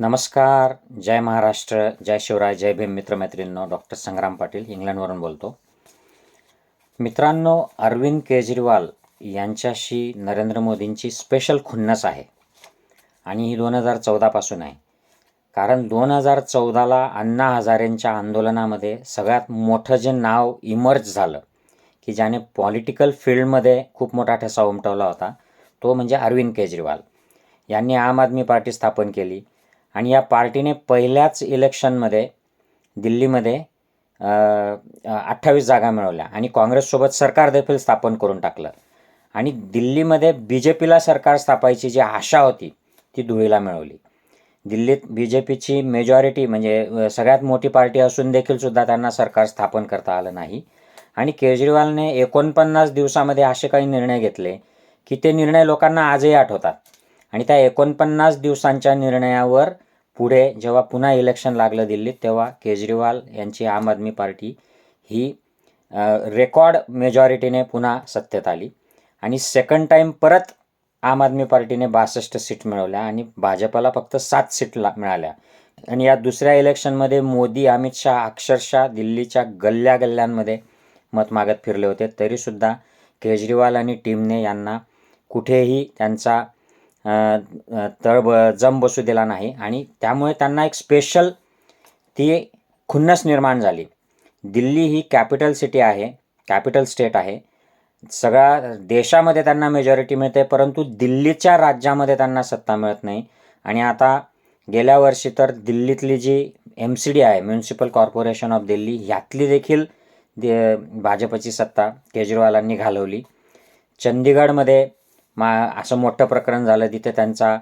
नमस्कार जय महाराष्ट्र जय शिवराय जय भीम मित्रमैत्रिणींनो डॉक्टर संग्राम पाटील इंग्लंडवरून बोलतो. मित्रांनो अरविंद केजरीवाल यांच्याशी नरेंद्र मोदींची स्पेशल खुन्नस आहे. आणि ही दोन हजार चौदापासून आहे. कारण दोन हजार चौदाला अण्णा हजारेंच्या आंदोलनामध्ये सगळ्यात मोठं जे नाव इमर्ज झालं की ज्याने पॉलिटिकल फील्डमध्ये खूप मोठा ठसा उमटवला होता तो म्हणजे अरविंद केजरीवाल. यांनी आम आदमी पार्टी स्थापन केली. आणि या पार्टीने पहिल्याच इलेक्शनमध्ये दिल्लीमध्ये अठ्ठावीस जागा मिळवल्या आणि काँग्रेससोबत सरकार देखील स्थापन करून टाकलं. आणि दिल्लीमध्ये बी जे पीला सरकार स्थापायची जी आशा होती ती धुळीला मिळवली. दिल्लीत बी जे पीची मेजॉरिटी म्हणजे सगळ्यात मोठी पार्टी असून देखील सुद्धा त्यांना सरकार स्थापन करता आलं नाही. आणि केजरीवालने एकोणपन्नास दिवसामध्ये असे काही निर्णय घेतले की ते निर्णय लोकांना आजही आठवतात. आणि त्या एकोणपन्नास दिवसांच्या निर्णयावर पुढे जेव्हा पुन्हा इलेक्शन लागलं दिल्लीत तेव्हा केजरीवाल यांची आम आदमी पार्टी ही रेकॉर्ड मेजॉरिटीने पुन्हा सत्तेत आली. आणि सेकंड टाईम परत आम आदमी पार्टीने बासष्ट सीट मिळवल्या आणि भाजपला फक्त सात सीट ला मिळाल्या. आणि या दुसऱ्या इलेक्शनमध्ये मोदी अमित शहा अक्षरशः दिल्लीच्या गल्ल्या गल्ल्यांमध्ये मत मागत फिरले होते. तरीसुद्धा केजरीवाल आणि टीमने यांना कुठेही त्यांचा तळ ब जम बसू दिला नाही आणि त्यामुळे त्यांना एक स्पेशल ती खुन्नस निर्माण झाली. दिल्ली ही कॅपिटल सिटी आहे कॅपिटल स्टेट आहे. सगळ्या देशामध्ये त्यांना मेजॉरिटी मिळते परंतु दिल्लीच्या राज्यामध्ये त्यांना सत्ता मिळत नाही. आणि आता गेल्या वर्षी तर दिल्लीतली जी एम सी डी आहे म्युन्सिपल कॉर्पोरेशन ऑफ दिल्ली ह्यातली देखील दे भाजपची सत्ता केजरीवालांनी घालवली. चंदीगडमध्ये मा असं मोठं प्रकरण झालं तिथे त्यांचा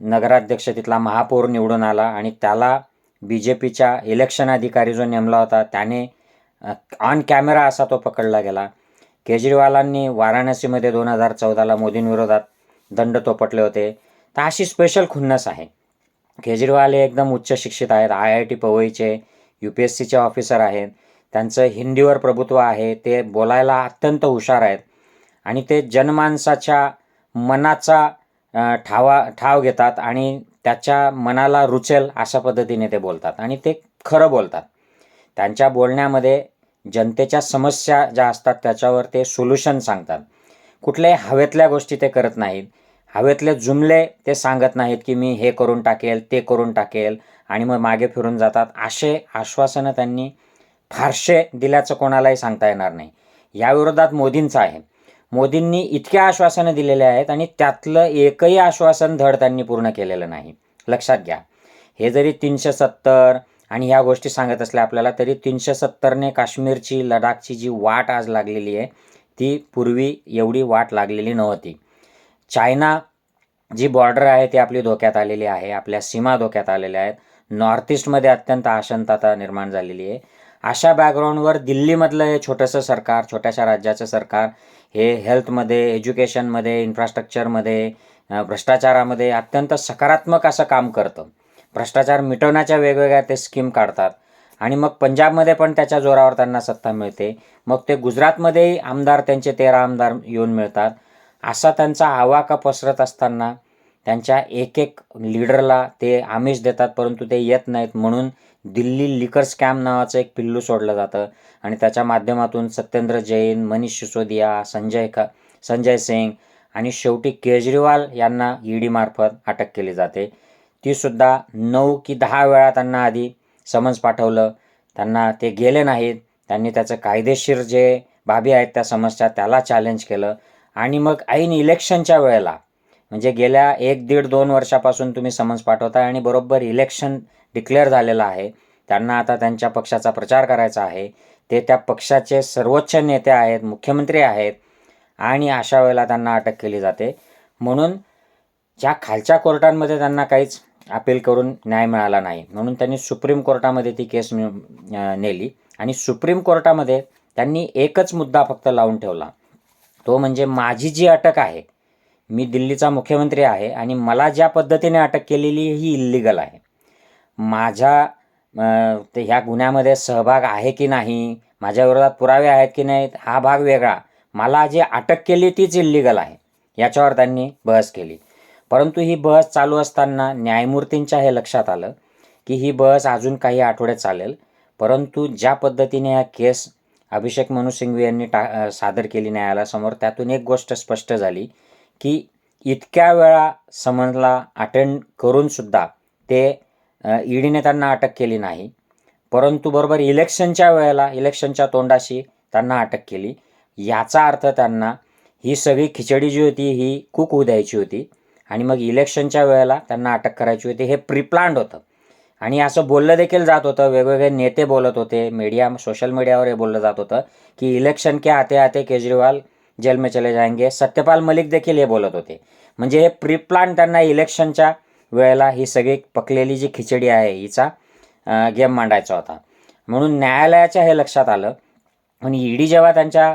नगराध्यक्ष तिथला महापौर निवडून आला आणि त्याला बी जे पीच्या इलेक्शन अधिकारी जो नेमला होता त्याने ऑन कॅमेरा असा तो पकडला गेला. केजरीवालांनी वाराणसीमध्ये दोन हजार चौदाला मोदींविरोधात दंड तोपटले होते. तर अशी स्पेशल खुन्नस आहे. केजरीवाल हे एकदम उच्च शिक्षित आहेत आय आय टी पवईचे यू पी एस सीचे ऑफिसर आहेत. त्यांचं हिंदीवर प्रभुत्व आहे ते बोलायला अत्यंत हुशार आहेत. आणि ते जनमानसाच्या मनाचा ठावा ठाव घेतात आणि त्याच्या मनाला रुचेल अशा पद्धतीने ते बोलतात आणि ते खरं बोलतात. त्यांच्या बोलण्यामध्ये जनतेच्या समस्या ज्या असतात त्याच्यावर ते सोल्युशन सांगतात. कुठल्याही हवेतल्या गोष्टी ते करत नाहीत. हवेतले जुमले ते सांगत नाहीत की मी हे करून टाकेल ते करून टाकेल आणि मग मागे फिरून जातात. असे आश्वासनं त्यांनी फारसे दिल्याचं कोणालाही सांगता येणार नाही. याविरोधात मोदींचं आहे. मोदींनी इतक्या आश्वासनं दिलेले आहेत आणि त्यातलं एकही आश्वासन धड त्यांनी पूर्ण केलेलं नाही. लक्षात घ्या. हे जरी तीनशे सत्तर आणि ह्या गोष्टी सांगत असल्या आपल्याला तरी तीनशे सत्तरने काश्मीरची लडाखची जी वाट आज लागलेली आहे ती पूर्वी एवढी वाट लागलेली नव्हती. चायना जी बॉर्डर आहे ती आपली धोक्यात आलेली आहे आपल्या सीमा धोक्यात आलेल्या आहेत. नॉर्थ ईस्टमध्ये अत्यंत अशांतता निर्माण झालेली आहे. अशा बॅकग्राऊंडवर दिल्लीमधलं हे छोटंसं सरकार छोट्याशा राज्याचं सरकार हे हेल्थमध्ये एज्युकेशनमध्ये इन्फ्रास्ट्रक्चरमध्ये भ्रष्टाचारामध्ये अत्यंत सकारात्मक असं काम करतं. भ्रष्टाचार मिटवण्याच्या वेगवेगळ्या ते स्कीम काढतात. आणि मग पंजाबमध्ये पण त्याच्या जोरावर त्यांना सत्ता मिळते. मग ते गुजरातमध्येही आमदार त्यांचे तेरा आमदार येऊन मिळतात. असा त्यांचा आवाका पसरत असताना त्यांच्या एक एक लीडरला ते आमिष देतात परंतु ते येत नाहीत म्हणून दिल्ली लिकर स्कॅम नावाचं एक पिल्लू सोडलं जातं आणि त्याच्या माध्यमातून सत्येंद्र जैन मनीष सिसोदिया संजय ख संजय सिंग आणि शेवटी केजरीवाल यांना ईडीमार्फत अटक केली जाते. तीसुद्धा नऊ की दहा वेळा त्यांना आधी समन्स पाठवलं. त्यांना ते गेले नाहीत. त्यांनी त्याचं कायदेशीर जे बाबी आहेत त्या समस्या त्याला चॅलेंज केलं. आणि मग ऐन इलेक्शनच्या वेळेला म्हणजे गेल्या एक दीड दोन वर्षापासून तुम्ही समन्स पाठवताय आणि बरोबर इलेक्शन डिक्लेअर झालेलं आहे. त्यांना आता त्यांच्या पक्षाचा प्रचार करायचा आहे. ते त्या पक्षाचे सर्वोच्च नेते आहेत मुख्यमंत्री आहेत आणि अशा वेळेला त्यांना अटक केली जाते. म्हणून ज्या खालच्या कोर्टांमध्ये त्यांना काहीच अपील करून न्याय मिळाला नाही म्हणून त्यांनी सुप्रीम कोर्टामध्ये ती केस नेली. आणि सुप्रीम कोर्टामध्ये त्यांनी एकच मुद्दा फक्त लावून ठेवला. तो म्हणजे माझी जी अटक आहे मी दिल्लीचा मुख्यमंत्री आहे आणि मला ज्या पद्धतीने अटक केलेली ही इल्लिगल आहे. माझ्या ते ह्या गुन्ह्यामध्ये सहभाग आहे की नाही माझ्या विरोधात पुरावे आहेत की नाहीत हा भाग वेगळा. मला जी अटक केली तीच इल्लिगल आहे. याच्यावर त्यांनी बहस केली. परंतु ही बहस चालू असताना न्यायमूर्तींच्या हे लक्षात आलं की ही बहस अजून काही आठवड्यात चालेल. परंतु ज्या पद्धतीने ह्या केस अभिषेक मनु सिंघवी यांनी टा सादर केली न्यायालयासमोर त्यातून एक गोष्ट स्पष्ट झाली की इतक्या वेळा समन्सला अटेंड करूनसुद्धा ते ईडीने त्यांना अटक केली नाही. परंतु बरोबर इलेक्शनच्या वेळेला इलेक्शनच्या तोंडाशी त्यांना अटक केली. याचा अर्थ त्यांना ही सगळी खिचडी जी होती ही कुक होऊ द्यायची होती. आणि मग इलेक्शनच्या वेळेला त्यांना अटक करायची होती. हे प्रिप्लांड होतं. आणि असं बोललं देखील जात होतं. वेगवेगळे नेते बोलत होते. मीडिया सोशल मीडियावर हे बोललं जात होतं की इलेक्शन के आते आते केजरीवाल जेल में चले जाएंगे। सत्यपाल मलिक देखील हे बोलत होते। म्हणजे हे प्रिप्लान त्यांना इलेक्शनच्या वेळेला ही सगळी पकलेली जी खिचडी आहे हिचा गेम मांडायचा होता. म्हणून न्यायालयाच्या हे लक्षात आलं. आणि ईडी जेव्हा त्यांच्या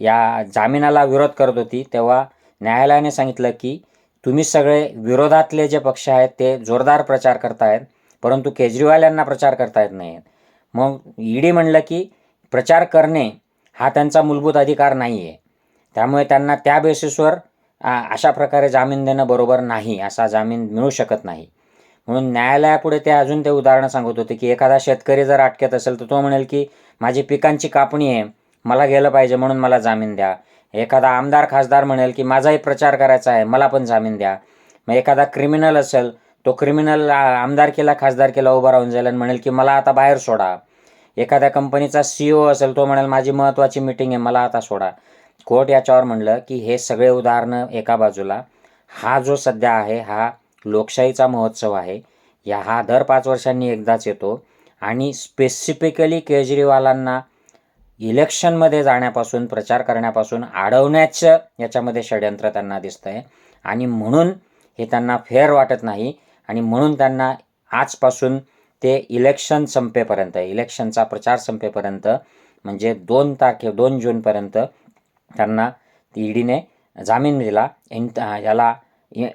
या जामिनाला विरोध करत होती तेव्हा न्यायालयाने सांगितलं की तुम्ही सगळे विरोधातले जे पक्ष आहेत ते जोरदार प्रचार करतायत परंतु केजरीवाल यांना प्रचार करता येत नाही मग ईडी म्हणलं की प्रचार करणे हा त्यांचा मूलभूत अधिकार नाही आहे त्यामुळे त्यांना त्या बेसिसवर अशा प्रकारे जामीन देणं बरोबर नाही असा जामीन मिळू शकत नाही. म्हणून न्यायालयापुढे ते अजून ते उदाहरणं सांगत होते की एखादा शेतकरी जर अटकेत असेल तर तो म्हणेल की माझी पिकांची कापणी आहे मला गेलं पाहिजे म्हणून मला जामीन द्या. एखादा आमदार खासदार म्हणेल की माझाही प्रचार करायचा आहे मला पण जामीन द्या. मग एखादा क्रिमिनल असेल तो क्रिमिनल आमदार केला खासदार केला उभा राहून जाईल आणि म्हणेल की मला आता बाहेर सोडा. एखाद्या कंपनीचा सी ओ असेल तो म्हणेल माझी महत्त्वाची मिटिंग आहे मला आता सोडा. कोर्ट याच्यावर म्हणलं की हे सगळे उदाहरणं एका बाजूला. हा जो सध्या आहे हा लोकशाहीचा महोत्सव आहे. या हा दर पाच वर्षांनी एकदाच येतो. आणि स्पेसिफिकली केजरीवालांना इलेक्शनमध्ये जाण्यापासून प्रचार करण्यापासून अडवण्याचं याच्यामध्ये षडयंत्र त्यांना दिसतं आहे आणि म्हणून हे त्यांना फेअर वाटत नाही. आणि म्हणून त्यांना आजपासून ते इलेक्शन संपेपर्यंत इलेक्शनचा प्रचार संपेपर्यंत म्हणजे दोन तारखे दोन जूनपर्यंत त्यांना ईडीने जामीन दिला. इंट याला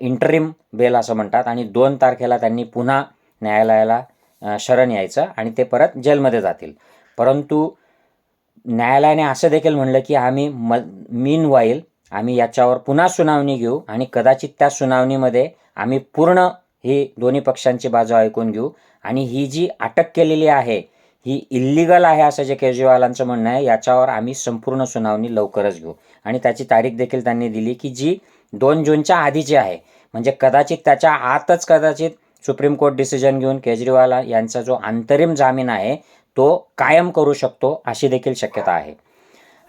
इंटरिम बेल असं म्हणतात आणि दोन तारखेला त्यांनी पुन्हा न्यायालयाला शरण यायचं आणि ते परत जेलमध्ये जातील. परंतु न्यायालयाने असं देखील म्हणलं की आम्ही म मीन वाईल आम्ही याच्यावर पुन्हा सुनावणी घेऊ आणि कदाचित त्या सुनावणीमध्ये आम्ही पूर्ण ही दोन्ही पक्षांची बाजू ऐकून घेऊ. आणि ही जी अटक केलेली आहे ही इल्लिगल आहे असं जे केजरीवालांचं म्हणणं आहे याच्यावर आम्ही संपूर्ण सुनावणी लवकरच घेऊ. आणि त्याची तारीख देखील त्यांनी दिली की जी दोन जूनच्या आधीची आहे म्हणजे कदाचित त्याच्या आतच कदाचित सुप्रीम कोर्ट डिसिजन घेऊन केजरीवाल यांचा जो अंतरिम जामीन आहे तो कायम करू शकतो अशी देखील शक्यता आहे.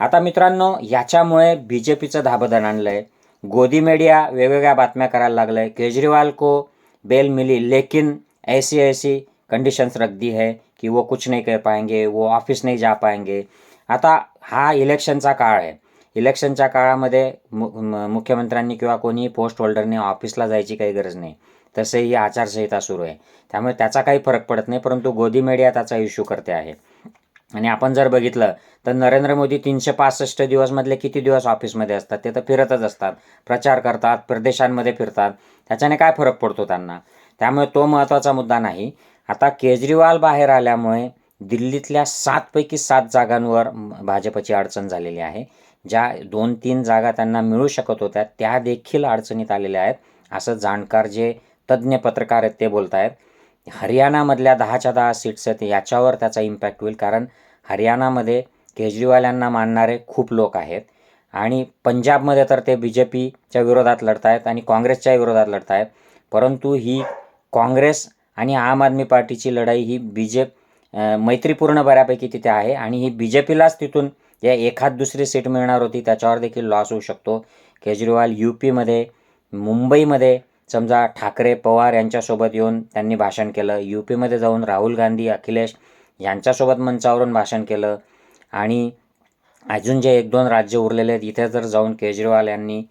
आता मित्रांनो याच्यामुळे बी जे पीचं धाबदन आणलं आहे गोदी मीडिया वेगवेगळ्या बातम्या करायला लागलं आहे केजरीवाल को बेल मिली लेकिन ऐसी ऐसी कंडीशंस रख दी है कि वो कुछ नहीं कर पाएंगे वो ऑफिस नहीं जा पाएंगे। आता हा इलेक्शनचा काळ आहे. इलेक्शनच्या काळामध्ये मु मुख्यमंत्र्यांनी किंवा कोणीही पोस्ट होल्डरने ऑफिसला जायची काही गरज नाही. तसंही ही आचारसंहिता सुरू आहे. त्यामुळे त्याचा काही फरक पडत नाही परंतु गोदी मीडिया त्याचा इश्यू करते आहे. आणि आपण जर बघितलं तर नरेंद्र मोदी तीनशे पासष्ट दिवसमधले किती दिवस ऑफिसमध्ये असतात? ते तर फिरतच असतात. प्रचार करतात प्रदेशांमध्ये फिरतात. त्याच्याने काय फरक पडतो त्यांना? त्यामुळे तो महत्त्वाचा मुद्दा नाही. आता केजरीवाल बाहेर आल्यामुळे दिल्लीतल्या सातपैकी सात जागांवर भाजपची अडचण झालेली आहे. ज्या दोन तीन जागा त्यांना मिळू शकत होत्या त्या देखील अडचणीत आलेल्या आहेत. असं जाणकार जे तज्ज्ञ पत्रकार आहेत ते बोलत आहेत हरियाणामधल्या दहाच्या दहा सीट्स आहेत याच्यावर त्याचा इम्पॅक्ट होईल. कारण हरियाणामध्ये केजरीवाल यांना मानणारे खूप लोक आहेत. आणि पंजाबमध्ये तर ते बी जे पीच्या विरोधात लढत आहेत आणि काँग्रेसच्या विरोधात लढत आहेत परंतु ही काँग्रेस आणि आम आदमी पार्टीची लढाई ही बी जे मैत्रीपूर्ण बऱ्यापैकी तिथे आहे. आणि ही बी जे पीलाच तिथून या एखाद दुसरी सीट मिळणार होती त्याच्यावर देखील लॉस होऊ शकतो. केजरीवाल यू पीमध्ये मुंबईमध्ये समजा ठाकरे पवार यांच्यासोबत येऊन त्यांनी भाषण केलं. यू पीमध्ये जाऊन राहुल गांधी अखिलेश यांच्यासोबत मंचावरून भाषण केलं. आणि अजून जे एक दोन राज्य उरलेले आहेत इथे जर जाऊन केजरीवाल यांनी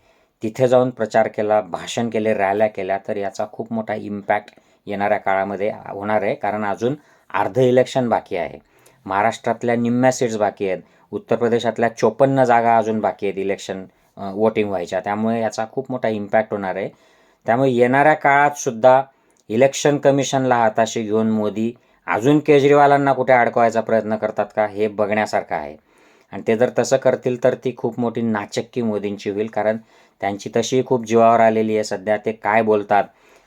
तिथे जाऊन प्रचार केला भाषण केले रॅल्या केल्या तर याचा खूप मोठा इम्पॅक्ट येणाऱ्या काळामध्ये होणार आहे. कारण अजून अर्ध इलेक्शन बाकी आहे. महाराष्ट्रातल्या निम्म्या सीट्स बाकी आहेत. उत्तर प्रदेशातल्या चोपन्न जागा अजून बाकी आहेत इलेक्शन वोटिंग व्हायच्या. त्यामुळे याचा खूप मोठा इम्पॅक्ट होणार आहे. त्यामुळे येणाऱ्या काळात सुद्धा इलेक्शन कमिशनला हाताशी घेऊन मोदी अजून केजरीवालांना कुठे अडकवायचा प्रयत्न करतात का हे बघण्यासारखं आहे. आणि ते जर तसं करतील तर ती खूप मोठी नाचक्की मोदींची होईल कारण त्यांची तशी खूप जीवावर आलेली आहे सध्या. ते काय बोलतात?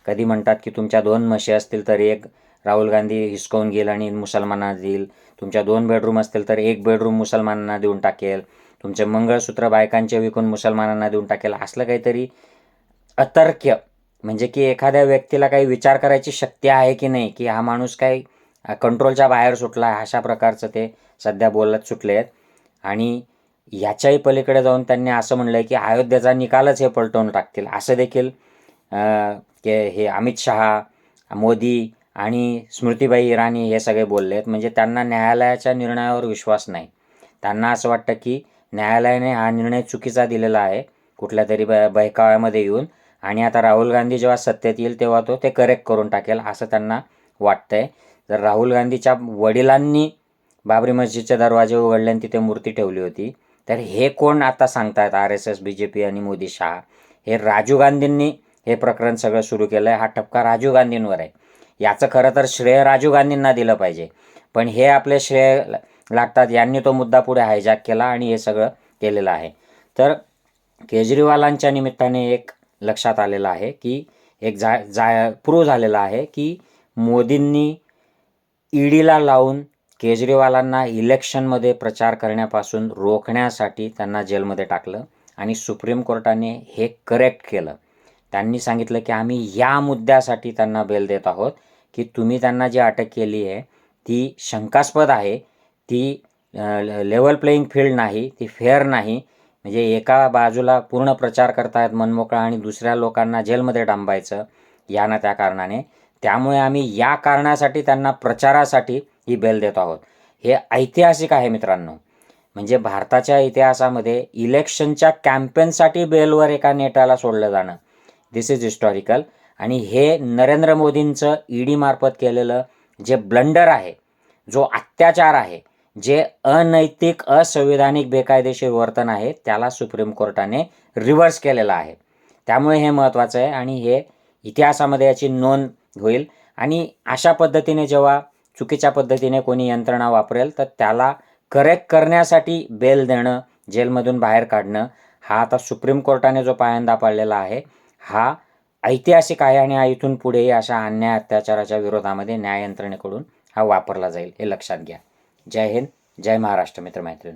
कधी म्हणतात की तुमच्या दोन म्हशी असतील तर एक राहुल गांधी हिसकावून घेईल आणि मुसलमानांना देईल. तुमच्या दोन बेडरूम असतील तर एक बेडरूम मुसलमानांना देऊन टाकेल. तुमचे मंगळसूत्र बायकांचे विकून मुसलमानांना देऊन टाकेल. असलं काहीतरी अतर्क्य म्हणजे की एखाद्या व्यक्तीला काही विचार करायची शक्ती आहे की नाही की हा माणूस काही कंट्रोलच्या बाहेर सुटला आहे अशा प्रकारचं ते सध्या बोलत सुटले आहेत आणि याच्याही पलीकडे जाऊन त्यांनी असं म्हणलं आहे की अयोध्येचा निकालच हे पलटवून टाकतील. असं देखील के हे अमित शहा मोदी आणि स्मृतीबाई इराणी हे सगळे बोलले आहेत म्हणजे त्यांना न्यायालयाच्या निर्णयावर विश्वास नाही. त्यांना असं वाटतं की न्यायालयाने हा निर्णय चुकीचा दिलेला आहे कुठल्या तरी ब बहकाव्यामध्ये येऊन. आणि आता राहुल गांधी जेव्हा सत्तेत येईल तेव्हा तो ते करेक्ट करून टाकेल असं त्यांना वाटतंय. जर राहुल गांधीच्या वडिलांनी बाबरी मस्जिदचे दरवाजे उघडले आणि तिथे मूर्ती ठेवली होती. तर हे कोण आता सांगतायत? R S S B J P आणि मोदी शहा. हे राजीव गांधींनी हे प्रकरण सगळं सुरू केलं आहे हा ठपका राजीव गांधींवर आहे. याचं खरं तर श्रेय राजीव गांधींना दिलं पाहिजे. पण हे आपले श्रेय लागतात. यांनी तो मुद्दा पुढे हायजॅक केला आणि हे सगळं केलेलं आहे. तर केजरीवालांच्या निमित्ताने एक लक्षात आलेलं आहे की एक जा जा प्रूव्ह झालेलं आहे की मोदींनी ईडीला लावून केजरीवालांना इलेक्शनमध्ये प्रचार करण्यापासून रोखण्यासाठी त्यांना जेलमध्ये टाकलं आणि सुप्रीम कोर्टाने हे करेक्ट केलं. त्यांनी सांगितलं की आम्ही या मुद्द्यासाठी त्यांना बेल देत आहोत की तुम्ही त्यांना जी अटक केली आहे ती शंकास्पद आहे ती लेवल प्लेईंग फील्ड नाही ती फेअर नाही. म्हणजे एका बाजूला पूर्ण प्रचार करतायत मनमोकळा आणि दुसऱ्या लोकांना जेलमध्ये डांबायचं या ना त्या कारणाने. त्यामुळे आम्ही या कारणासाठी त्यांना प्रचारासाठी ही बेल देत आहोत. हे ऐतिहासिक आहे मित्रांनो. म्हणजे भारताच्या इतिहासामध्ये इलेक्शनच्या कॅम्पेनसाठी बेलवर एका नेत्याला सोडलं जाणं. दिस इज हिस्टॉरिकल आणि हे नरेंद्र मोदींचं ईडी मार्फत केलेलं जे ब्लंडर आहे जो अत्याचार आहे जे अनैतिक असंविधानिक बेकायदेशीर वर्तन आहे त्याला सुप्रीम कोर्टाने रिव्हर्स केलेलं आहे. त्यामुळे हे महत्त्वाचं आहे आणि हे इतिहासामध्ये याची नोंद होईल. आणि अशा पद्धतीने जेव्हा चुकीच्या पद्धतीने कोणी यंत्रणा वापरेल तर त्याला करेक्ट करण्यासाठी बेल देणं जेलमधून बाहेर काढणं हा आता सुप्रीम कोर्टाने जो पायंदा पाडलेला आहे हा ऐतिहासिक आहे आणि हा इथून पुढेही अशा अन्याय अत्याचाराच्या विरोधामध्ये न्याय यंत्रणेकडून हा वापरला जाईल हे लक्षात घ्या. जय हिंद जय महाराष्ट्र मित्रमैत्रिणी